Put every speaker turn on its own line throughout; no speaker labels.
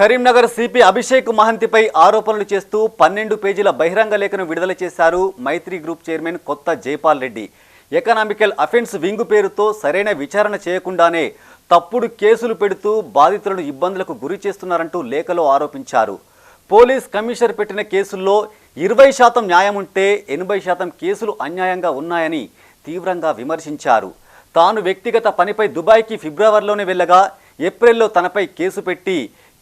Karimnagar CP Abhishek మహంతిపై ఆరోపణలు చేస్తూ పన్నెండు పేజీల బహిరంగ లేఖను విడుదల చేశారు Maitri group chairman Kotha Jaipal Reddy. Economical offence wing పేరుతో సరైన విచారణ చేయకుండానే తప్పుడు కేసులు పెడుతూ బాధితులను ఇబ్బందులకు గురి చేస్తున్నారంటూ లేఖలో ఆరోపించారు. పోలీస్ కమిషనర్ పెట్టిన కేసుల్లో ఇరవై శాతం న్యాయం ఉంటే ఎనభై శాతం కేసులు అన్యాయంగా ఉన్నాయని తీవ్రంగా విమర్శించారు. తాను వ్యక్తిగత పనిపై దుబాయ్కి ఫిబ్రవరిలోనే వెళ్ళగా ఏప్రిల్లో తనపై కేసు పెట్టి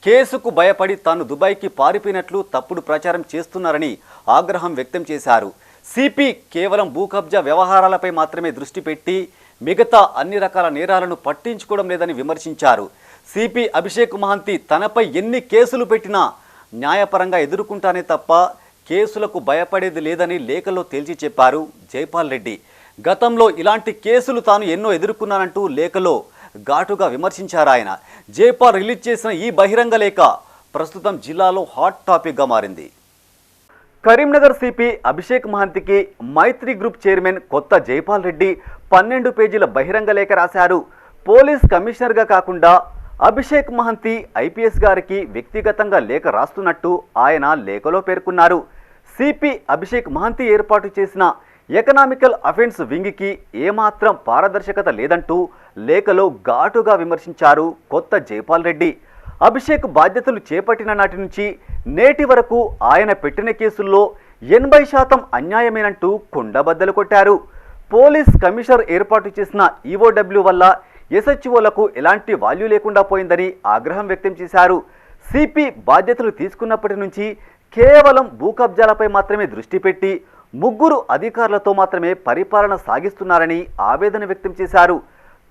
కేసుకు భయపడి తాను దుబాయ్కి పారిపోయినట్లు తప్పుడు ప్రచారం చేస్తున్నారని ఆగ్రహం వ్యక్తం చేశారు. సిపి కేవలం భూకబ్జా వ్యవహారాలపై మాత్రమే దృష్టి పెట్టి మిగతా అన్ని రకాల నేరాలను పట్టించుకోవడం లేదని విమర్శించారు. సిపి అభిషేక్ మహంతి తనపై ఎన్ని కేసులు పెట్టినా న్యాయపరంగా ఎదుర్కొంటానే తప్ప కేసులకు భయపడేది లేదని లేఖలో తేల్చి చెప్పారు జైపాల్ రెడ్డి. గతంలో ఇలాంటి కేసులు తాను ఎన్నో ఎదుర్కొన్నానంటూ లేఖలో ఘాటుగా విమర్శించారు ఆయన జైపాల్ రిలీజ్ చేసిన ఈ బహిరంగ లేఖ ప్రస్తుతం జిల్లాలో హాట్ టాపిక్గా మారింది. కరీంనగర్ సిపి అభిషేక్ మహంతికి మైత్రి గ్రూప్ చైర్మన్ కొత్త జైపాల్ రెడ్డి పన్నెండు పేజీల బహిరంగ లేఖ రాశారు. పోలీస్ కమిషనర్గా కాకుండా అభిషేక్ మహంతి ఐపీఎస్ గారికి వ్యక్తిగతంగా లేఖ రాస్తున్నట్టు ఆయన లేఖలో పేర్కొన్నారు. సిపి అభిషేక్ మహంతి ఏర్పాటు చేసిన ఎకనామికల్ అఫెన్స్ వింగ్కి ఏమాత్రం పారదర్శకత లేదంటూ లేఖలో ఘాటుగా విమర్శించారు కొత్త జైపాల్ రెడ్డి. అభిషేక్ బాధ్యతలు చేపట్టిన నాటి నుంచి నేటి వరకు ఆయన పెట్టిన కేసుల్లో ఎనభై శాతం అన్యాయమేనంటూ కుండబద్దలు కొట్టారు. పోలీస్ కమిషనర్ ఏర్పాటు చేసిన ఈఓడబ్ల్యూ వల్ల ఎస్హెచ్ఓలకు ఎలాంటి వాల్యూ లేకుండా పోయిందని ఆగ్రహం వ్యక్తం చేశారు. సిపి బాధ్యతలు తీసుకున్నప్పటి నుంచి కేవలం భూకబ్జాలపై మాత్రమే దృష్టి పెట్టి ముగ్గురు అధికారులతో మాత్రమే పరిపాలన సాగిస్తున్నారని ఆవేదన వ్యక్తం చేశారు.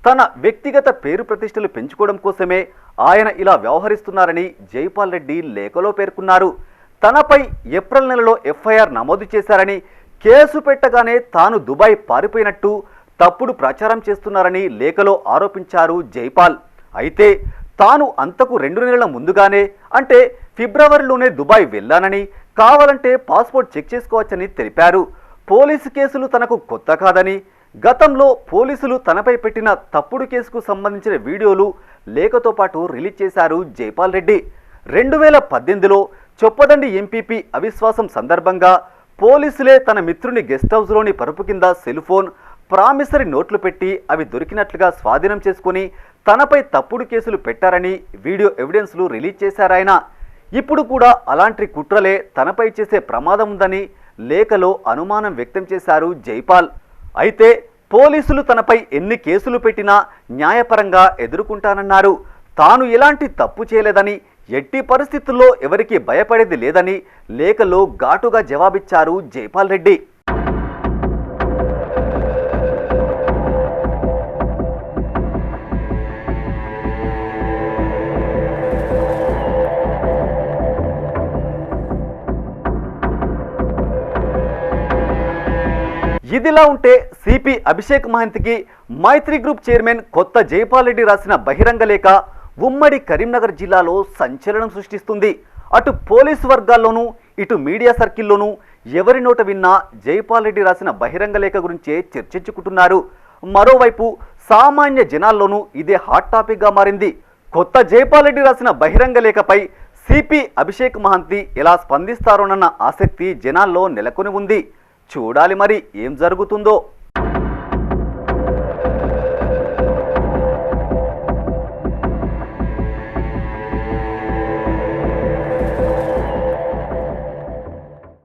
తన వ్యక్తిగత పేరు ప్రతిష్టలు పెంచుకోవడం కోసమే ఆయన ఇలా వ్యవహరిస్తున్నారని జైపాల్ రెడ్డి లేఖలో పేర్కొన్నారు. తనపై ఏప్రిల్ నెలలో ఎఫ్ఐఆర్ నమోదు చేశారని కేసు పెట్టగానే తాను దుబాయ్ పారిపోయినట్టు తప్పుడు ప్రచారం చేస్తున్నారని లేఖలో ఆరోపించారు జైపాల్. అయితే తాను అంతకు రెండు నెలల ముందుగానే అంటే ఫిబ్రవరిలోనే దుబాయ్ వెళ్ళానని కావాలంటే పాస్పోర్ట్ చెక్ చేసుకోవచ్చని తెలిపారు. పోలీసు కేసులు తనకు కొత్త కాదని గతంలో పోలీసులు తనపై పెట్టిన తప్పుడు కేసుకు సంబంధించిన వీడియోలు లేఖతో పాటు రిలీజ్ చేశారు జైపాల్ రెడ్డి. రెండు వేల పద్దెనిమిదిలో చొప్పదండి ఎంపీపీ అవిశ్వాసం సందర్భంగా పోలీసులే తన మిత్రుని గెస్ట్ హౌస్లోని పరుపు కింద సెల్ఫోన్ ప్రామిసరీ నోట్లు పెట్టి అవి దొరికినట్లుగా స్వాధీనం చేసుకుని తనపై తప్పుడు కేసులు పెట్టారని వీడియో ఎవిడెన్స్లు రిలీజ్ చేశారాయన. ఇప్పుడు కూడా అలాంటి కుట్రలే తనపై చేసే ప్రమాదం ఉందని లేఖలో అనుమానం వ్యక్తం చేశారు జైపాల్. అయితే పోలీసులు తనపై ఎన్ని కేసులు పెట్టినా న్యాయపరంగా ఎదుర్కొంటానన్నారు. తాను ఎలాంటి తప్పు చేయలేదని ఎట్టి పరిస్థితుల్లో ఎవరికి భయపడేది లేదని లేఖలో ఘాటుగా జవాబిచ్చారు జైపాల్ రెడ్డి. ఇదిలా ఉంటే సిపి అభిషేక్ మహంతికి మైత్రి గ్రూప్ చైర్మన్ కొత్త జైపాల్ రెడ్డి రాసిన బహిరంగ లేఖ ఉమ్మడి కరీంనగర్ జిల్లాలో సంచలనం సృష్టిస్తుంది. అటు పోలీసు వర్గాల్లోనూ ఇటు మీడియా సర్కిల్లోనూ ఎవరి నోట విన్నా జైపాల్ రెడ్డి రాసిన బహిరంగ లేఖ గురించే చర్చించుకుంటున్నారు. మరోవైపు సామాన్య జనాల్లోనూ ఇదే హాట్ టాపిక్గా మారింది. కొత్త జైపాల్ రెడ్డి రాసిన బహిరంగ లేఖపై సిపి అభిషేక్ మహంతి ఎలా స్పందిస్తారోనన్న ఆసక్తి జనాల్లో నెలకొని ఉంది. చూడాలి మరి ఏం జరుగుతుందో.